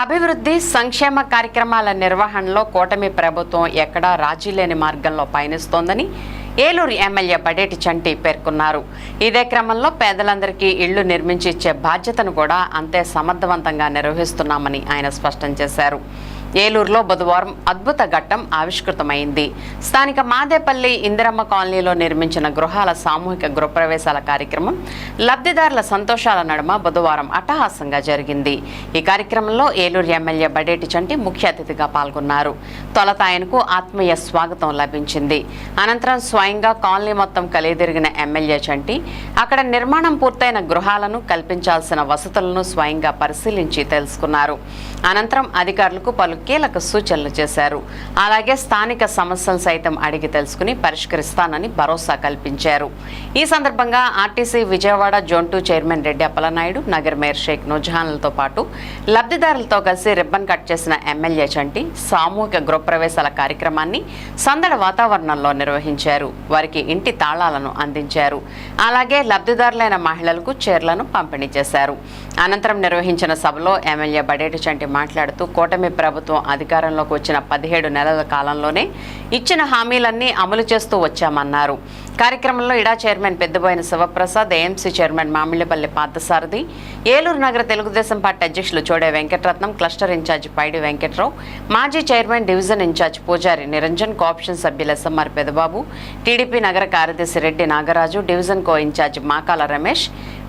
అభివృద్ధి సంక్షేమ కార్యక్రమాల నిర్వహణలో కూటమి ప్రభుత్వం ఎక్కడా రాజీ లేని మార్గంలో పయనిస్తోందని ఏలూరు ఎమ్మెల్యే బడేటి చంటి పేర్కొన్నారు. ఇదే క్రమంలో పేదలందరికీ ఇళ్ళు నిర్మించి ఇచ్చే బాధ్యతను కూడా అంతే సమర్థవంతంగా నిర్వహిస్తున్నామని ఆయన స్పష్టం చేశారు. ఏలూరులో బుధవారం అద్భుత ఘట్టం ఆవిష్కృతమైంది. స్థానిక మాదేపల్లి ఇందిరమ్మ కాలనీలో నిర్మించిన గృహాల సామూహిక గృహప్రవేశాల కార్యక్రమం లబ్ధిదారుల సంతోషాల నడుమ బుధవారం అట్టహాసంగా జరిగింది. ఈ కార్యక్రమంలో ఏలూరు ఎమ్మెల్యే బడేటి చంటి ముఖ్య అతిథిగా పాల్గొన్నారు. తొలత ఆయనకు ఆత్మీయ స్వాగతం లభించింది. అనంతరం స్వయంగా కాలనీ మొత్తం కలిదిరిగిన ఎమ్మెల్యే చంటి అక్కడ నిర్మాణం పూర్తయిన గృహాలను కల్పించాల్సిన వసతులను స్వయంగా పరిశీలించి తెలుసుకున్నారు. అనంతరం అధికారులకు పలు కీలక సూచనలు చేశారు. అలాగే స్థానిక సమస్యలు సైతం అడిగి తెలుసుకుని పరిష్కరిస్తానని భరోసా కల్పించారు. ఈ సందర్భంగా RTC Vijayawada zone chairman Reddy Appalanaidu Nagar mayor Sheikh నుజహాన్లతో పాటు లబ్ధిదారులతో కలిసి రిబ్బన్ కట్ చేసిన ఎమ్మెల్యే చంటి సామూహిక గృహప్రవేశాల కార్యక్రమాన్ని సందడ వాతావరణంలో నిర్వహించారు. వారికి ఇంటి తాళాలను అందించారు. అలాగే లబ్ధిదారులైన మహిళలకు చీరలను పంపిణీ చేశారు. అనంతరం నిర్వహించిన సభలో ఎమ్మెల్యే బడేటి చంటి మాట్లాడుతూ కూటమి ప్రభుత్వం అధికారంలోకి వచ్చిన పదిహేడు నెలల కాలంలోనే ఇచ్చిన హామీలన్నీ అమలు చేస్తూ వచ్చామన్నారు. కార్యక్రమంలో ఇడా chairman Peddaboyina Sivaprasad AMC chairman Mamillapalli Parthasarathi Eluru నగర తెలుగుదేశం పార్టీ అధ్యక్షులు Chode Venkataratnam cluster in charge Paidi Venkatrao మాజీ chairman division in charge Pujari Niranjan cooption సభ్యులు ఎస్ఎంఆర్ పెదబాబు టీడీపీ నగర కార్యదర్శి Reddy Nagaraju division co in charge Makala Ramesh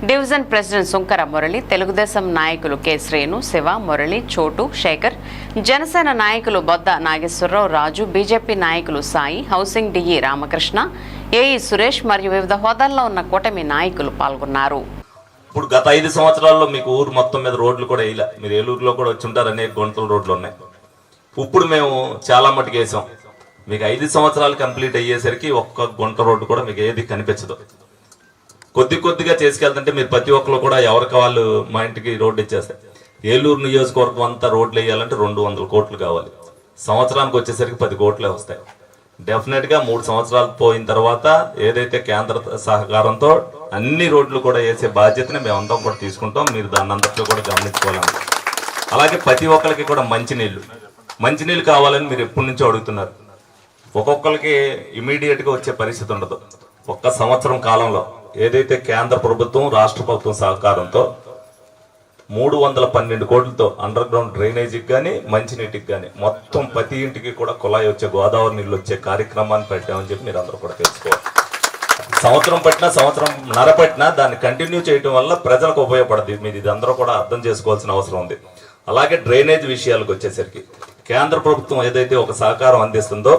division president Sunkara Murali Telugu Desam నాయకులు K Srenu Shiva Murali చోటు శేఖర్ జనసేన నాయకులు బొద్ద Nageswararao Raju BJP నాయకులు Sai housing DE Ramakrishna AE Suresh మరియు వివిధ హోదాల్లో ఉన్న కూటమి నాయకులు పాల్గొన్నారు. ఇప్పుడు గత ఐదు సంవత్సరాల్లో మీకు ఊరు మొత్తం మీద రోడ్లు కూడా వేయలే. మీరు ఏలూరులో కూడా వచ్చి ఉంటారు అనేక గుంటల రోడ్లు ఉన్నాయి. ఇప్పుడు మేము చాలా మటుకు వేసాం. మీకు ఐదు సంవత్సరాలు కంప్లీట్ అయ్యేసరికి ఒక్క గుంట రోడ్డు కూడా మీకు ఏది కనిపించదు. కొద్ది కొద్దిగా చేసుకెళ్తుంటే మీరు ప్రతి ఒక్కరు కూడా ఎవరికి వాళ్ళు మా ఇంటికి రోడ్డు ఇచ్చేస్తాయి ఏలూరు నియోజకవర్గం అంతా రోడ్లు వేయాలంటే రెండు వందల కోట్లు కావాలి. సంవత్సరానికి వచ్చేసరికి పది కోట్లే వస్తాయి. డెఫినెట్గా మూడు సంవత్సరాలు పోయిన తర్వాత ఏదైతే కేంద్ర సహకారంతో అన్ని రోడ్లు కూడా వేసే బాధ్యతని మేమందరం కూడా తీసుకుంటాం. మీరు దాన్ని అంతట్లో కూడా గమనించుకోవాలని అలాగే ప్రతి ఒక్కరికి కూడా మంచినీళ్ళు మంచినీళ్ళు కావాలని మీరు ఎప్పటి నుంచో అడుగుతున్నారు. ఒక్కొక్కరికి ఇమీడియట్గా వచ్చే పరిస్థితి ఉండదు. ఒక్క సంవత్సరం కాలంలో ఏదైతే కేంద్ర ప్రభుత్వం రాష్ట్ర ప్రభుత్వం సహకారంతో మూడు వందల పన్నెండు కోట్లతో అండర్ గ్రౌండ్ డ్రైనేజీకి కానీ మంచినీటికి కానీ మొత్తం ప్రతి ఇంటికి కూడా కుళాయి వచ్చే గోదావరి నీళ్ళు వచ్చే కార్యక్రమాన్ని పెట్టామని చెప్పి మీరు అందరూ కూడా తెలుసుకోవాలి. సంవత్సరం పట్టినా సంవత్సరం నర పట్టినా దాన్ని కంటిన్యూ చేయడం వల్ల ప్రజలకు ఉపయోగపడదు. మీరు ఇది అందరూ కూడా అర్థం చేసుకోవాల్సిన అవసరం ఉంది. అలాగే డ్రైనేజ్ విషయాలకు వచ్చేసరికి కేంద్ర ప్రభుత్వం ఏదైతే ఒక సహకారం అందిస్తుందో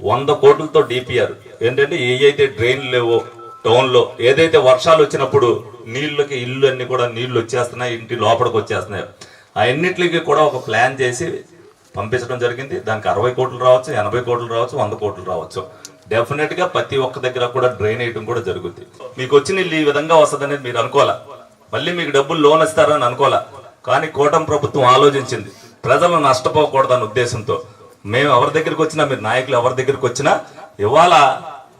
వంద కోట్లతో డిపిఆర్ ఏంటంటే ఏ అయితే డ్రైన్లు లేవో టౌన్లో ఏదైతే వర్షాలు వచ్చినప్పుడు నీళ్ళకి ఇల్లు అన్ని కూడా నీళ్ళు వచ్చేస్తున్నాయి ఇంటి లోపలికి వచ్చేస్తున్నాయి. అన్నిటికి కూడా ఒక ప్లాన్ చేసి పంపించడం జరిగింది. దానికి అరవై కోట్లు రావచ్చు ఎనభై కోట్లు రావచ్చు వంద కోట్లు రావచ్చు. డెఫినెట్గా ప్రతి ఒక్క దగ్గర కూడా డ్రైన్ వేయడం కూడా జరుగుద్ది. మీకు వచ్చిన ఇల్లు ఈ విధంగా వస్తుందనేది మీరు అనుకోవాలా? మళ్ళీ మీకు డబ్బులు లోన్ ఇస్తారని అనుకోవాలా? కానీ కూటమి ప్రభుత్వం ఆలోచించింది. ప్రజలు నష్టపోకూడదన్న ఉద్దేశంతో. మేము ఎవరి దగ్గరికి వచ్చినా మీరు నాయకులు ఎవరి దగ్గరికి వచ్చినా ఇవాళ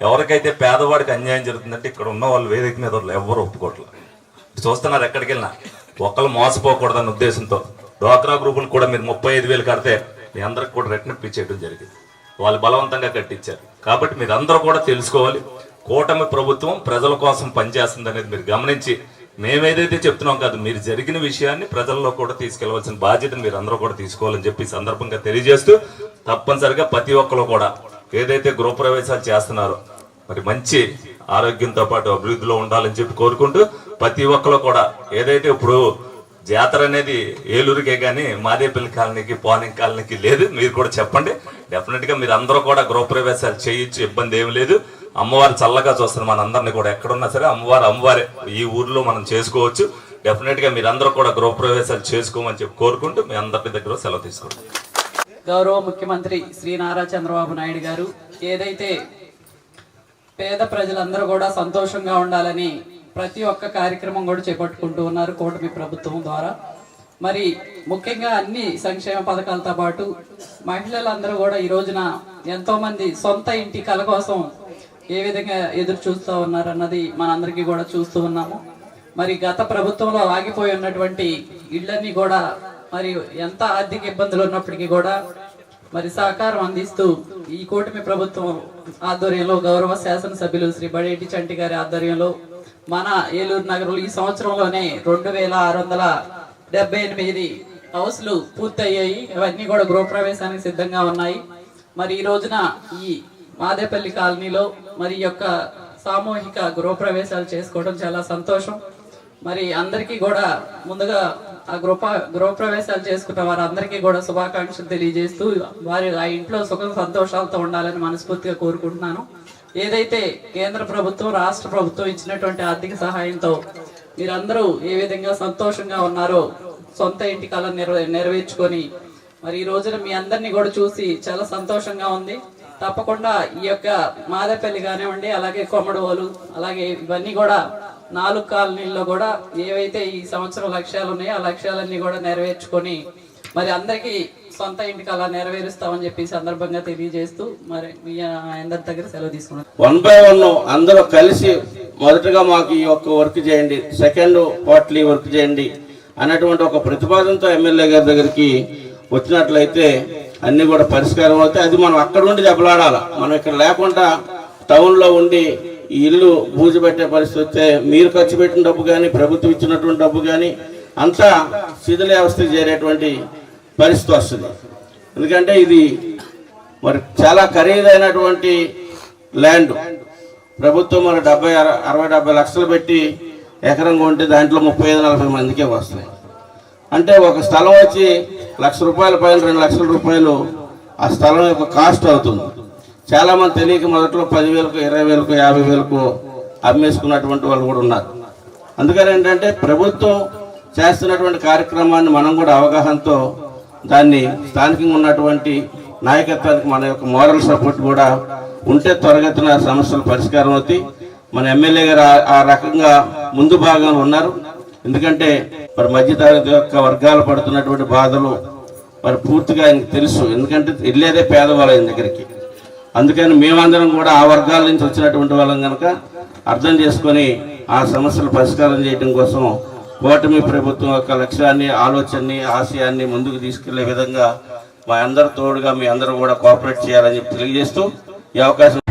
ఎవరికైతే పేదవాడికి అన్యాయం జరుగుతుందంటే ఇక్కడ ఉన్న వాళ్ళు వేదిక మీద వాళ్ళు ఎవరు ఒప్పుకోవట్లేదు చూస్తున్నారు ఎక్కడికి వెళ్ళినా. ఒకళ్ళు మోసపోకూడదన్న ఉద్దేశంతో డోక్రా గ్రూపులు కూడా మీరు ముప్పై ఐదు వేలు కడితే మీ అందరికి కూడా రెట్నప్ ఇచ్చేయడం జరిగింది. వాళ్ళు బలవంతంగా కట్టించారు. కాబట్టి మీరు అందరూ కూడా తెలుసుకోవాలి. కూటమి ప్రభుత్వం ప్రజల కోసం పనిచేస్తుంది అనేది మీరు గమనించి మేమేదైతే చెప్తున్నాం కాదు మీరు జరిగిన విషయాన్ని ప్రజల్లో కూడా తీసుకెళ్ళవలసిన బాధ్యతను మీరు అందరూ కూడా తీసుకోవాలని చెప్పి సందర్భంగా తెలియజేస్తూ తప్పనిసరిగా ప్రతి ఒక్కరు కూడా ఏదైతే గృహప్రవేశాలు చేస్తున్నారో మరి మంచి ఆరోగ్యంతో పాటు అభివృద్ధిలో ఉండాలని చెప్పి కోరుకుంటూ ప్రతి ఒక్కరు కూడా ఏదైతే ఇప్పుడు జాతర అనేది ఏలూరుకే కానీ మాదేపల్లి కాలనీకి పోనింగ్ కాలనీకి లేదు మీరు కూడా చెప్పండి. డెఫినెట్గా మీరు అందరూ కూడా గృహప్రవేశాలు చేయొచ్చు ఇబ్బంది ఏమి లేదు. అమ్మవారు చల్లగా చూస్తారు మనందరినీ కూడా ఎక్కడున్నా సరే అమ్మవారు అమ్మవారే. ఈ ఊర్లో మనం చేసుకోవచ్చు. డెఫినెట్గా మీరు అందరూ కూడా గృహప్రవేశాలు చేసుకోమని చెప్పి కోరుకుంటూ మీ అందరి దగ్గర సెలవు తీసుకుంటాం గౌరవ ముఖ్యమంత్రి శ్రీ నారా చంద్రబాబు నాయుడు గారు ఏదైతే పేద ప్రజలందరూ కూడా సంతోషంగా ఉండాలని ప్రతి ఒక్క కార్యక్రమం కూడా చేపట్టుకుంటూ ఉన్నారు కూటమి ప్రభుత్వం ద్వారా. మరి ముఖ్యంగా అన్ని సంక్షేమ పథకాలతో పాటు మహిళలందరూ కూడా ఈ రోజున ఎంతోమంది సొంత ఇంటి కల కోసం ఏ విధంగా ఎదురు చూస్తూ ఉన్నారన్నది మనందరికీ కూడా చూస్తూ ఉన్నాము. మరి గత ప్రభుత్వంలో ఆగిపోయి ఉన్నటువంటి ఇళ్ళన్నీ కూడా మరియు ఎంత ఆర్థిక ఇబ్బందులు ఉన్నప్పటికీ కూడా మరి సహకారం అందిస్తూ ఈ కూటమి ప్రభుత్వం ఆధ్వర్యంలో గౌరవ శాసనసభ్యులు శ్రీ బడేటి చంటి గారి ఆధ్వర్యంలో మన ఏలూరు నగరంలో ఈ సంవత్సరంలోనే రెండు వేల ఆరు వందల డెబ్బై ఎనిమిది హౌస్లు పూర్తయ్యాయి. ఇవన్నీ కూడా గృహప్రవేశానికి సిద్ధంగా ఉన్నాయి. మరి ఈ రోజున ఈ మాదేపల్లి కాలనీలో మరి యొక్క సామూహిక గృహప్రవేశాలు చేసుకోవడం చాలా సంతోషం. మరి అందరికీ కూడా ముందుగా ఆ గృహ గృహప్రవేశాలు చేసుకున్న వారందరికీ కూడా శుభాకాంక్షలు తెలియజేస్తూ వారి ఆ ఇంట్లో సుఖ సంతోషాలతో ఉండాలని మనస్ఫూర్తిగా కోరుకుంటున్నాను. ఏదైతే కేంద్ర ప్రభుత్వం రాష్ట్ర ప్రభుత్వం ఇచ్చినటువంటి ఆర్థిక సహాయంతో మీరందరూ ఏ విధంగా సంతోషంగా ఉన్నారో సొంత ఇంటి కళ నెరవే నెరవేర్చుకొని మరి ఈ రోజున మీ అందరినీ కూడా చూసి చాలా సంతోషంగా ఉంది. తప్పకుండా ఈ యొక్క మాదేపల్లి కానివ్వండి అలాగే కొమ్మడోలు అలాగే ఇవన్నీ కూడా నాలుగు కాలనీల్లో కూడా ఏవైతే ఈ సంవత్సరం లక్ష్యాలు ఉన్నాయో ఆ లక్ష్యాలన్నీ కూడా నెరవేర్చుకొని మరి అందరికీ సొంత ఇంటికి అలా నెరవేరుస్తామని చెప్పి సందర్భంగా తెలియజేస్తూ మరి మీ అందరి దగ్గర సెలవు తీసుకున్నాను. వన్ బై వన్ అందరూ కలిసి మొదటగా మాకు ఈ యొక్క వర్క్ చేయండి సెకండ్ పార్ట్లీ వర్క్ చేయండి అన్నటువంటి ఒక ప్రతిపాదనతో ఎమ్మెల్యే గారి దగ్గరికి వచ్చినట్లయితే అన్ని కూడా పరిష్కారం అవుతాయి. అది మనం అక్కడ ఉండి దెబ్బలాడాలి మనం ఇక్కడ లేకుండా టౌన్లో ఉండి ఇల్లు బూజు పెట్టే పరిస్థితి వస్తే మీరు ఖర్చు పెట్టిన డబ్బు కానీ ప్రభుత్వం ఇచ్చినటువంటి డబ్బు కానీ అంతా శిథిల వ్యవస్థకు చేరేటువంటి పరిస్థితి వస్తుంది. ఎందుకంటే ఇది మరి చాలా ఖరీదైనటువంటి ల్యాండ్. ప్రభుత్వం మరి డెబ్బై అర- అరవై డెబ్బై లక్షలు పెట్టి ఎకరం కొంటే దాంట్లో ముప్పై ఐదు నలభై మందికే వస్తాయి. అంటే ఒక స్థలం వచ్చి లక్ష రూపాయల పైన రెండు లక్షల రూపాయలు ఆ స్థలం యొక్క కాస్ట్ అవుతుంది. చాలా మంది తెలియక మొదట్లో పదివేలకు ఇరవై వేలకు యాభై వేలకు అమ్మేసుకున్నటువంటి వాళ్ళు కూడా ఉన్నారు. అందుకని ఏంటంటే ప్రభుత్వం చేస్తున్నటువంటి కార్యక్రమాన్ని మనం కూడా అవగాహనతో దాన్ని స్థానికంగా ఉన్నటువంటి నాయకత్వానికి మన యొక్క మోరల్ సపోర్ట్ కూడా ఉంటే త్వరగతిన సమస్యలు పరిష్కారం అవుతాయి. మన ఎమ్మెల్యే గారు ఆ- రకంగా ముందు భాగంలో ఉన్నారు. ఎందుకంటే మరి మధ్యతరగతి యొక్క వర్గాలు పడుతున్నటువంటి బాధలు మరి పూర్తిగా ఆయనకు తెలుసు. ఎందుకంటే వెళ్ళేదే పేదవాళ్ళ ఆయన దగ్గరికి. అందుకని మేమందరం కూడా ఆ వర్గాల నుంచి వచ్చినటువంటి వాళ్ళం కనుక అర్థం చేసుకొని ఆ సమస్యలు పరిష్కారం చేయడం కోసం కూటమి ప్రభుత్వం యొక్క లక్ష్యాన్ని ఆలోచనని ఆశయాన్ని ముందుకు తీసుకెళ్ళే విధంగా మా అందరు తోడుగా మీ అందరూ కూడా కోఆపరేట్ చేయాలని చెప్పి తెలియజేస్తూ ఈ అవకాశం